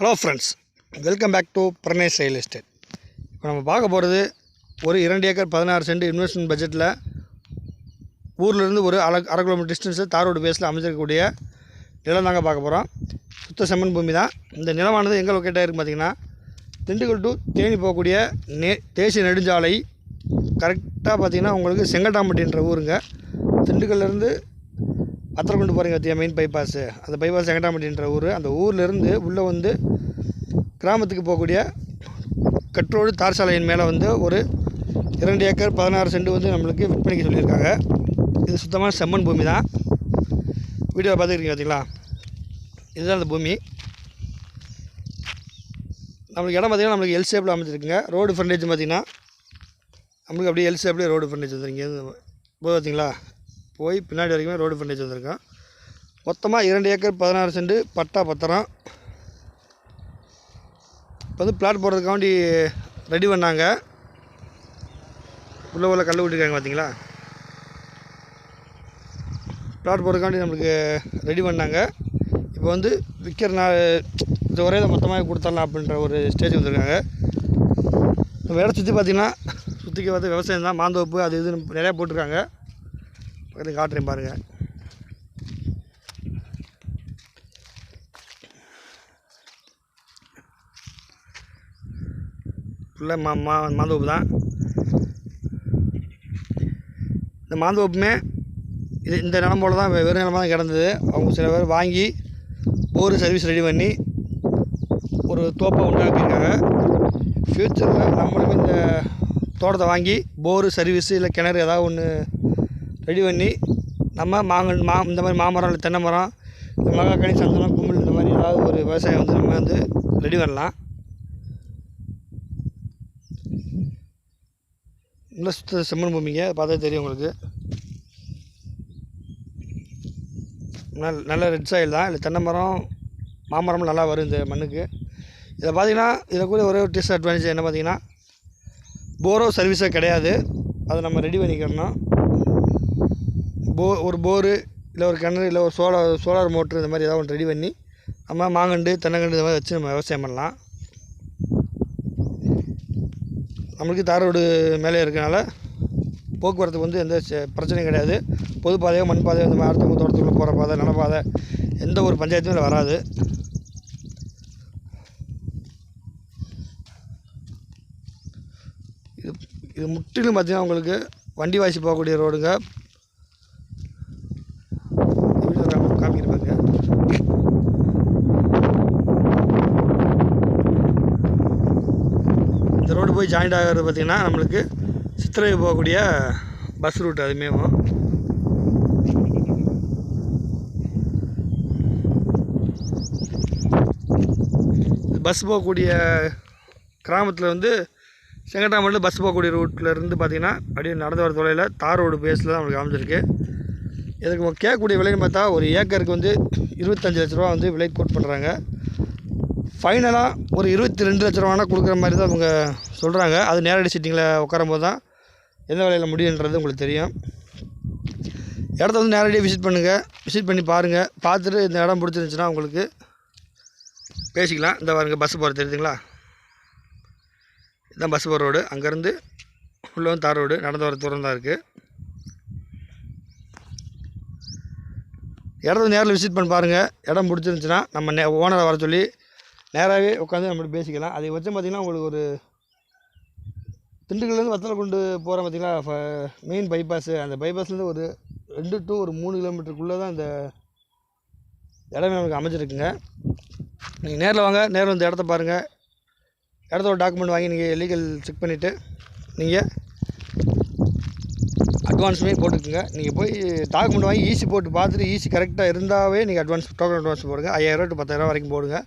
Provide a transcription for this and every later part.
Hello friends welcome back to Pranesh real estate இப்போ நம்ம பார்க்க போகிறது ஒரு இரண்டு ஏக்கர் பதினாறு சென்ட் இன்வெஸ்ட்மெண்ட் பட்ஜெட்டில் ஊர்லேருந்து ஒரு அரை அரை கிலோமீட்டர் டிஸ்டன்ஸில் தார் ரோடு பேஸில் அமைஞ்சிருக்கக்கூடிய நிலம் தாங்க பார்க்க போகிறோம் சுத்த செம்மன் பூமி தான். இந்த நிலமானது எங்கே லொக்கேட் ஆகிருக்கு பார்த்தீங்கன்னா திண்டுக்கல் டு தேனி போகக்கூடிய நே தேசிய நெடுஞ்சாலை. கரெக்டாக பார்த்தீங்கன்னா உங்களுக்கு செங்கட்டாம்பட்டின்ற ஊருங்க. திண்டுக்கல்லேருந்து அத்தரகுண்டு போகிறீங்க பார்த்தியா மெயின் பைபாஸு அந்த பைபாஸ் செங்கட்டாம்பட்டின்ற ஊர். அந்த ஊர்லேருந்து உள்ளே வந்து கிராமத்துக்கு போகக்கூடிய கட்ரோடு தார் சாலையின் மேலே வந்து ஒரு இரண்டு ஏக்கர் பதினாறு சென்ட் வந்து நம்மளுக்கு விற்பனைக்கு சொல்லியிருக்காங்க. இது சுத்தமான செம்மண் பூமி தான் வீடியோவில் பார்த்துருக்கீங்க பார்த்தீங்களா இதுதான் அந்த பூமி. நம்மளுக்கு இடம் பார்த்திங்கன்னா நம்மளுக்கு எல் ஷேப்பில் அமைச்சிருக்குங்க ரோடு ஃப்ரண்டேஜ் பார்த்திங்கன்னா நம்மளுக்கு அப்படியே எல் ஷேப்லேயே ரோடு ஃப்ரண்டேஜ் வந்துருங்க போது பார்த்தீங்களா போய் பின்னாடி வரைக்குமே ரோடு ஃப்ரண்டேஜ் வந்திருக்கோம் மொத்தமாக இரண்டு ஏக்கர் பதினாறு சென்ட் பட்டா பத்திரம். இப்போ வந்து பிளாட் போடுறதுக்காண்டி ரெடி பண்ணாங்க. உள்ளே உள்ள கல் விட்டுருக்காங்க பார்த்தீங்களா பிளாட் போடுறதுக்காண்டி நம்மளுக்கு ரெடி பண்ணாங்க. இப்போ வந்து விற்கிற நாள் இது ஒரே இதை மொத்தமாக கொடுத்தரலாம் அப்படின்ற ஒரு ஸ்டேஜ் வந்திருக்காங்க. நம்ம இடம் சுற்றி பார்த்திங்கன்னா சுற்றிக்கு வந்து விவசாயம் தான் மாந்தோப்பு அது இதுன்னு நிறையா போட்டிருக்காங்க. பக்கத்தில் காட்டுறேன் பாருங்கள் ஃபுல்லாக மா மா மாந்தோப்பு தான். இந்த மாந்தோப்புமே இது இந்த நிலம் போல் தான் வெறும் நிலமாக தான் கிடந்தது. அவங்க சில பேர் வாங்கி போர் சர்வீஸ் ரெடி பண்ணி ஒரு தோப்பை உண்டாக்கியிருக்காங்க ஃப்யூச்சரில் நம்மளுமே இந்த தோட்டத்தை வாங்கி போரு சர்வீஸு இல்லை கிணறு ஏதாவது ஒன்று ரெடி பண்ணி நம்ம மாங்கன் மா இந்த மாதிரி மாமரம் இல்லை தென்னை மரம் மகாக்கனி சந்தனம் கும்பல் இந்த மாதிரி ஏதாவது ஒரு விவசாயம் வந்து நம்ம வந்து ரெடி பண்ணலாம். நல்ல சுத்த செம்மண் பூமிங்க. பார்த்தா தெரியும் உங்களுக்கு. நல்ல நல்ல ரெட் சாயில் தான். இல்லை தென்னை மரம் மாமரம் நல்லா வரும் இந்த மண்ணுக்கு. இதில் பார்த்தீங்கன்னா இதில் கூட ஒரே ஒரு டிஸ்அட்வான்டேஜ் என்ன பார்த்தீங்கன்னா போரோ சர்வீஸே கிடையாது. அதை நம்ம ரெடி பண்ணிக்கணும். போ ஒரு போரு இல்லை ஒரு கிணறு இல்லை ஒரு சோலார் சோலார் மோட்ரு இந்த மாதிரி ஏதாவது ஒன்று ரெடி பண்ணி நம்ம மாங்கண்டு தென்னங்கண்டு இந்த மாதிரி வச்சு நம்ம விவசாயம் பண்ணலாம். நம்மளுக்கு தார் ரோடு மேலே இருக்கனால போக்குவரத்துக்கு வந்து எந்த பிரச்சனையும் கிடையாது. பொது பாதையோ மண் பாதையோ இந்த மாதிரி அடுத்தவங்க தோட்டத்துக்குள்ளே போகிற பாதை நலப்பாதை எந்த ஒரு பஞ்சாயத்தும் வராது. இது இது முற்றிலும் பார்த்திங்கன்னா உங்களுக்கு வண்டி வாசி போகக்கூடிய ரோடுங்க. இந்த ரோடு போய் ஜாயிண்ட் ஆகிறது பார்த்திங்கன்னா நம்மளுக்கு சித்திரை போகக்கூடிய பஸ் ரூட் அதுமேவும் பஸ் போகக்கூடிய கிராமத்தில் வந்து செங்கட்டாமட்டில் பஸ் போகக்கூடிய ரூட்டில் இருந்து பார்த்திங்கன்னா அப்படியே நடந்து வர தொலைவில் தார் ரோடு பேஸில் தான் நம்மளுக்கு அமைஞ்சிருக்கு. இதுக்கு கேட்கக்கூடிய விலைன்னு பார்த்தா ஒரு ஏக்கருக்கு வந்து இருபத்தஞ்சி லட்ச ரூபா வந்து விலை கோட் பண்ணுறாங்க ஃபைனலாக ஒரு இருபத்தி ரெண்டு லட்ச ரூபானா கொடுக்குற மாதிரி தான் அவங்க சொல்கிறாங்க அது நேரடி சிட்டிங்கில் உட்காரும்போது தான் எந்த வேலையில் முடியுன்றது உங்களுக்கு தெரியும். இடத்த வந்து நேரடியாக விசிட் பண்ணுங்கள் விசிட் பண்ணி பாருங்கள் பார்த்துட்டு இந்த இடம் பிடிச்சிருந்துச்சுன்னா உங்களுக்கு பேசிக்கலாம். இந்த பாருங்கள் பஸ் போகிறது தெரியுதுங்களா? இதுதான் பஸ் போகிற ரோடு அங்கேருந்து உள்ளே வந்து தார் ரோடு நடந்து வர தூரம் தான் இருக்குது இடத்த நேரில் விசிட் பண்ணி பாருங்கள் இடம் பிடிச்சிருந்துச்சுன்னா நம்ம நே ஓனரை வர சொல்லி நேராகவே உட்காந்து நம்ம பேசிக்கலாம். அதை வச்சு பார்த்திங்கன்னா உங்களுக்கு ஒரு திண்டுக்கல்லேருந்து வத்தலை கொண்டு போகிற பார்த்திங்கன்னா மெயின் பைபாஸு அந்த பைபாஸ்லேருந்து ஒரு ரெண்டு டு ஒரு மூணு கிலோமீட்டருக்குள்ளே தான் அந்த இடமே நமக்கு அமைஞ்சிருக்குங்க. நீங்கள் நேரில் வாங்க நேரில் வந்து இடத்த பாருங்கள் இடத்தோட டாக்குமெண்ட் வாங்கி நீங்கள் லீகல் செக் பண்ணிவிட்டு நீங்கள் அட்வான்ஸுமே போட்டுக்குங்க. நீங்கள் போய் டாக்குமெண்ட் வாங்கி ஈசி போட்டு பார்த்துட்டு ஈஸி கரெக்டாக இருந்தாவே நீங்கள் அட்வான்ஸ் டோக்கன் அட்வான்ஸ் போடுங்க. ஐயாயிரம் டு பத்தாயிரம் வரைக்கும் போடுங்க.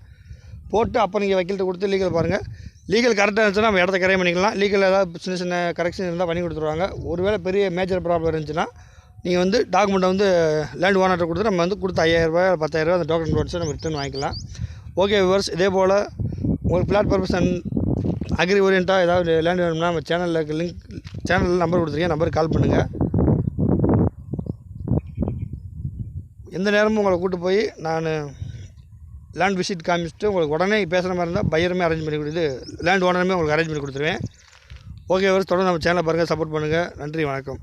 போட்டு அப்போ நீங்கள் வக்கீல்கிட்ட கொடுத்து லீகல் பாருங்கள் லீகல் கரெக்டாக இருந்துச்சுன்னா நம்ம இடத்த கரையம் பண்ணிக்கலாம். லீகல் ஏதாவது சின்ன சின்ன கரெக்ஷன் இருந்தால் பண்ணி கொடுத்துருவாங்க. ஒருவேளை பெரிய மேஜர் ப்ராப்ளம் இருந்துச்சுன்னா நீங்கள் வந்து டாக்குமெண்ட்டை வந்து லேண்ட் ஓனர்கிட்ட கொடுத்து நம்ம வந்து கொடுத்து ஐயாயிரரூபா பத்தாயிரரூபா அந்த டோக்கன் அட்வான்ஸை நம்ம ரிட்டர்ன் வாங்கிக்கலாம். ஓகே விவர்ஸ் இதே போல் உங்களுக்கு பிளாட் பர்பஸ் அண்ட் அக்ரி ஓரியண்ட்டாக ஏதாவது லேண்ட் வேணும்னா நம்ம சேனலில் இருக்க லிங்க் சேனலில் நம்பர் கொடுத்துருக்கேன். நம்பருக்கு கால் பண்ணுங்கள் எந்த நேரமும் உங்களை கூப்பிட்டு போய் நான் லேண்ட் விசிட் காமிச்சிட்டு உங்களுக்கு உடனே பேசுகிற மாதிரி இருந்தால் பையருமே அரேஞ்ச் பண்ணி கொடுத்து லேண்ட் ஓனருமே உங்களுக்கு அரேஞ்ச் பண்ணி கொடுத்துருவேன். ஓகே வரும் தொடர்ந்து நம்ம சேனலை பாருங்கள் சப்போர்ட் பண்ணுங்கள் நன்றி வணக்கம்.